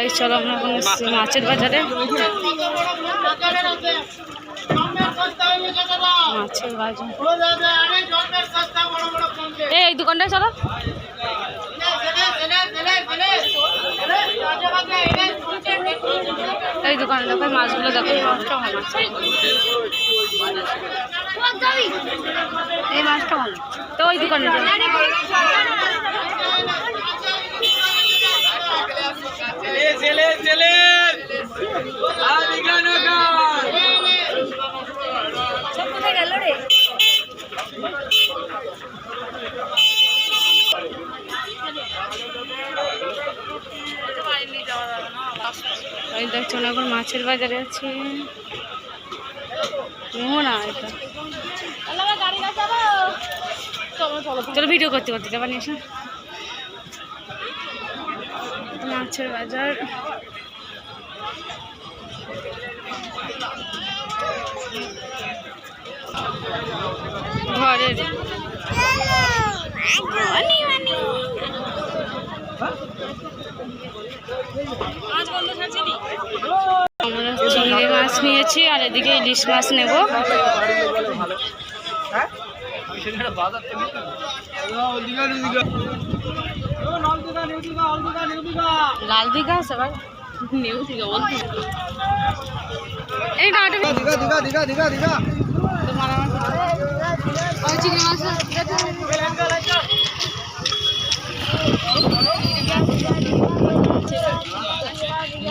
তাই চলো আমরা এখন মাছের বাজারে। মাছের বাজার। এই এই দোকানটায় চলো। এই দোকানে দেখো মাছগুলো দেখো, এই এই মাছটা ভালো। তো ওই দোকানে এই দেখছ এখন মাছের বাজারে আছে মোহনা এটা? চলো ভিডিও করতে করতে নিয়ে এসো। মাছের বাজার। ঘরের। আমরা চিংড়ি মাছ নিয়েছি আর এদিকে ইলিশ মাছ নেব। লাল দিঘা আছে ভাই। নিউ দিঘা বলতে এই দিঘা দিঘা দিঘা দিঘা দিঘা। তোমার চিংড়ি মাছ তার জন্য তো ভুলে গেল ইলিশ মাছ গাড়ি আসে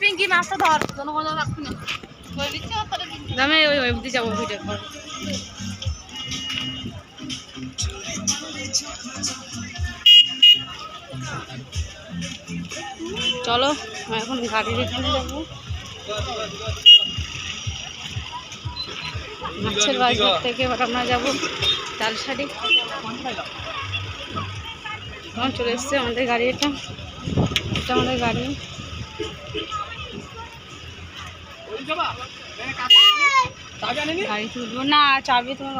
পিঙ্কি মাছটা ধর জনগণ রাখছি না ওই ওই যাব ভিডিও চলো এখন গাড়ির এখানে যাব। মাছের বাজার থেকে এবার আমরা যাব তালসারি এখন চলে এসছে আমাদের গাড়ি এটা। এটা আমাদের গাড়ি। গাড়ি তুলবো। না, চাবি তোমার